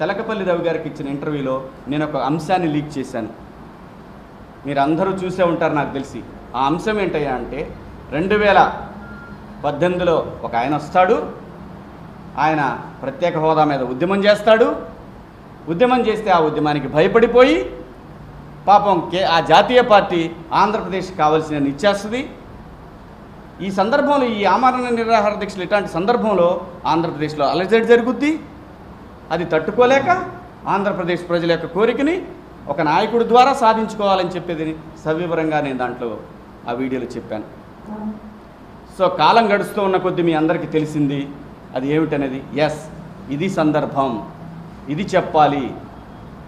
తెలకపల్లి రవి గారికి ఇచ్చిన ఇంటర్వ్యూలో నేను ఒక అంశాన్ని లీక్ చేశాను. మీరు అందరూ చూసే ఉంటారు నాకు తెలిసి. ఆ అంశం ఏంటయ్యా అంటే రెండు వేల పద్దెనిమిదిలో ఒక ఆయన వస్తాడు. ఆయన ప్రత్యేక హోదా మీద ఉద్యమం చేస్తాడు. ఉద్యమం చేస్తే ఆ ఉద్యమానికి భయపడిపోయి పాపం కే ఆ జాతీయ పార్టీ ఆంధ్రప్రదేశ్ కావాల్సిన ఇచ్చేస్తుంది ఈ సందర్భంలో ఈ ఆమరణ నిరాహార దీక్షలు ఇట్లాంటి సందర్భంలో ఆంధ్రప్రదేశ్లో అలజడి జరుగుద్ది. అది తట్టుకోలేక ఆంధ్రప్రదేశ్ ప్రజల యొక్క కోరికని ఒక నాయకుడి ద్వారా సాధించుకోవాలని చెప్పేది సవివరంగా నేను దాంట్లో ఆ వీడియోలో చెప్పాను. సో కాలం గడుస్తూ ఉన్న కొద్దీ మీ అందరికీ తెలిసింది అది ఏమిటనేది? ఎస్ ఇది సందర్భం. ఇది చెప్పాలి.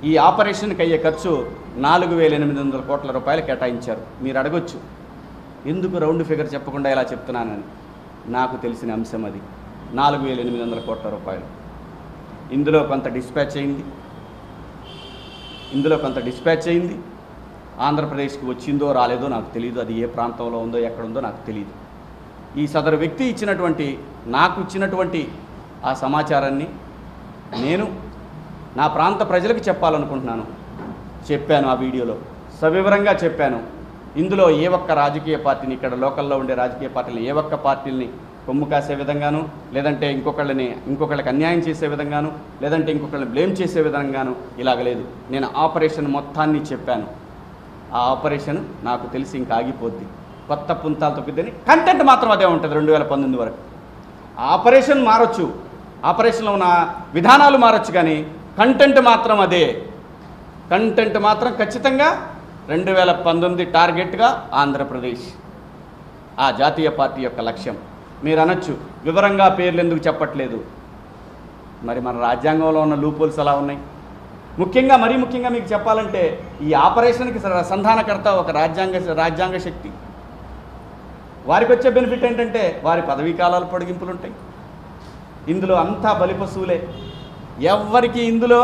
ఈ ఆపరేషన్కి అయ్యే ఖర్చు నాలుగు వేల ఎనిమిది వందల కోట్ల రూపాయలు కేటాయించారు. మీరు అడగొచ్చు. ఎందుకు రౌండ్ ఫిగర్ చెప్పకుండా ఇలా చెప్తున్నానని? నాకు తెలిసిన అంశం అది. నాలుగు వేల ఎనిమిది వందల కోట్ల రూపాయలు. ఇందులో కొంత డిస్పాచ్ అయింది. ఇందులో కొంత డిస్పాచ్ అయింది. ఆంధ్రప్రదేశ్కి వచ్చిందో రాలేదో నాకు తెలియదు అది ఏ ప్రాంతంలో ఉందో ఎక్కడ ఉందో నాకు తెలియదు ఈ సదరు వ్యక్తి ఇచ్చినటువంటి నాకు ఇచ్చినటువంటి ఆ సమాచారాన్ని నేను నా ప్రాంత ప్రజలకు చెప్పాలనుకుంటున్నాను. చెప్పాను ఆ వీడియోలో. సవివరంగా చెప్పాను. ఇందులో ఏ ఒక్క రాజకీయ పార్టీని ఇక్కడ లోకల్లో ఉండే రాజకీయ పార్టీని ఏ ఒక్క పార్టీని కొమ్ము కాసే విధంగాను లేదంటే ఇంకొకళ్ళని ఇంకొకళ్ళకి అన్యాయం చేసే విధంగాను లేదంటే ఇంకొకళ్ళని బ్లేమ్ చేసే విధంగాను ఇలాగ లేదు. నేను ఆపరేషన్ మొత్తాన్ని చెప్పాను. ఆ ఆపరేషన్ నాకు తెలిసి ఇంకా ఆగిపోద్ది. కొత్త పుంతాలు తొక్కిద్దని కంటెంట్ మాత్రం అదే ఉంటుంది రెండు వేల పంతొమ్మిది వరకు. ఆపరేషన్ మారొచ్చు. ఆపరేషన్లో ఉన్న విధానాలు మారొచ్చు కానీ కంటెంట్ మాత్రం అదే. కంటెంట్ మాత్రం ఖచ్చితంగా రెండు వేల పంతొమ్మిది టార్గెట్గా ఆంధ్రప్రదేశ్ ఆ జాతీయ పార్టీ యొక్క లక్ష్యం. మీరు అనొచ్చు వివరంగా పేర్లు ఎందుకు చెప్పట్లేదు. మరి మన రాజ్యాంగంలో ఉన్న లూపోల్స్ అలా ఉన్నాయి? ముఖ్యంగా మరీ ముఖ్యంగా మీకు చెప్పాలంటే ఈ ఆపరేషన్కి సంధానకర్త ఒక రాజ్యాంగ రాజ్యాంగ శక్తి. వారికి వచ్చే బెనిఫిట్ ఏంటంటే వారి పదవీ కాలాలు పొడిగింపులు ఉంటాయి ఇందులో అంతా బలిపశువులే. ఎవ్వరికి ఇందులో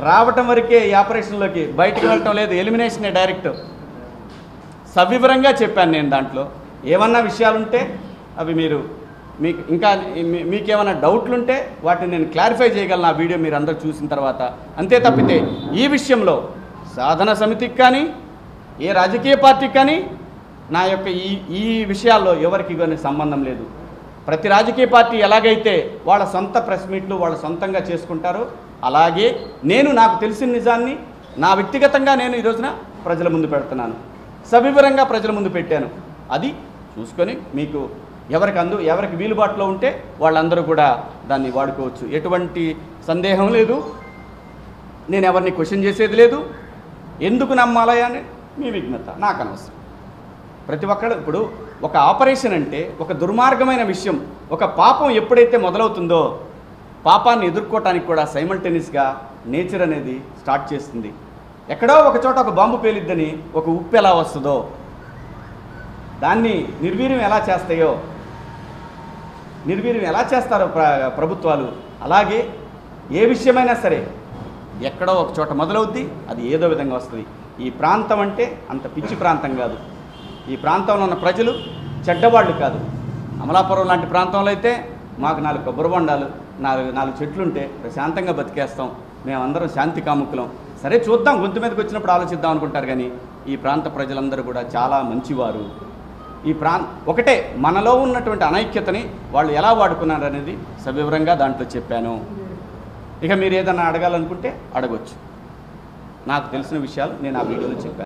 రావటం వరకే ఈ ఆపరేషన్లోకి బయటకు వెళ్ళటం లేదు. ఎలిమినేషనే డైరెక్ట్. సవివరంగా చెప్పాను నేను దాంట్లో. ఏమన్నా విషయాలుంటే అవి మీరు మీకు ఇంకా మీ- మీకేమైనా డౌట్లు ఉంటే వాటిని నేను క్లారిఫై చేయగలను ఆ వీడియో మీరు అందరూ చూసిన తర్వాత. అంతే తప్పితే ఈ విషయంలో సాధన సమితికి కానీ ఏ రాజకీయ పార్టీకి కానీ నా యొక్క ఈ ఈ విషయాల్లో ఎవరికి కానీ సంబంధం లేదు. ప్రతి రాజకీయ పార్టీ ఎలాగైతే వాళ్ళ సొంత ప్రెస్ మీట్లు వాళ్ళ సొంతంగా చేసుకుంటారో అలాగే నేను నాకు తెలిసిన నిజాన్ని నా వ్యక్తిగతంగా నేను ఈ రోజున ప్రజల ముందు పెడుతున్నాను. సవివరంగా ప్రజల ముందు పెట్టాను. అది చూసుకొని మీకు ఎవరికి అందు ఎవరికి వీలుబాటులో ఉంటే వాళ్ళందరూ కూడా దాన్ని వాడుకోవచ్చు. ఎటువంటి సందేహం లేదు. నేను ఎవరిని క్వశ్చన్ చేసేది లేదు. ఎందుకు నమ్మాలి అని? మీ విఘ్నత నాకు అనవసరం. ప్రతి ఒక్కరు ఇప్పుడు ఒక ఆపరేషన్ అంటే ఒక దుర్మార్గమైన విషయం. ఒక పాపం ఎప్పుడైతే మొదలవుతుందో పాపాన్ని ఎదుర్కోవటానికి కూడా సైమల్టేనియస్గా నేచర్ అనేది స్టార్ట్ చేస్తుంది. ఎక్కడో ఒక చోట ఒక బాంబు పేలిద్దని ఒక ఉప్పు ఎలా వస్తుందో దాన్ని నిర్వీర్యం ఎలా చేస్తాయో నిర్వీర్యం ఎలా చేస్తారో ప్రభుత్వాలు. అలాగే ఏ విషయమైనా సరే ఎక్కడో ఒక చోట మొదలవుద్ది అది ఏదో విధంగా వస్తుంది. ఈ ప్రాంతం అంటే అంత పిచ్చి ప్రాంతం కాదు. ఈ ప్రాంతంలో ఉన్న ప్రజలు చెడ్డవాళ్ళు కాదు. అమలాపురం లాంటి ప్రాంతంలో అయితే మాకు నాలుగు కొబ్బరి బొండాలు నాలుగు నాలుగు చెట్లుంటే ప్రశాంతంగా బతికేస్తాం. మేమందరం శాంతి కాముకులం. సరే చూద్దాం. గొంతు మీదకి వచ్చినప్పుడు ఆలోచిద్దాం అనుకుంటారు కానీ ఈ ప్రాంత ప్రజలందరూ కూడా చాలా మంచివారు. ఈ ప్రాం ఒకటే మనలో ఉన్నటువంటి అనైక్యతని వాళ్ళు ఎలా వాడుకున్నారు అనేది సవివరంగా దాంట్లో చెప్పాను. ఇక మీరు ఏదన్నా అడగాలనుకుంటే అడగొచ్చు. నాకు తెలిసిన విషయాలు నేను ఆ వీడియోలో చెప్పాను.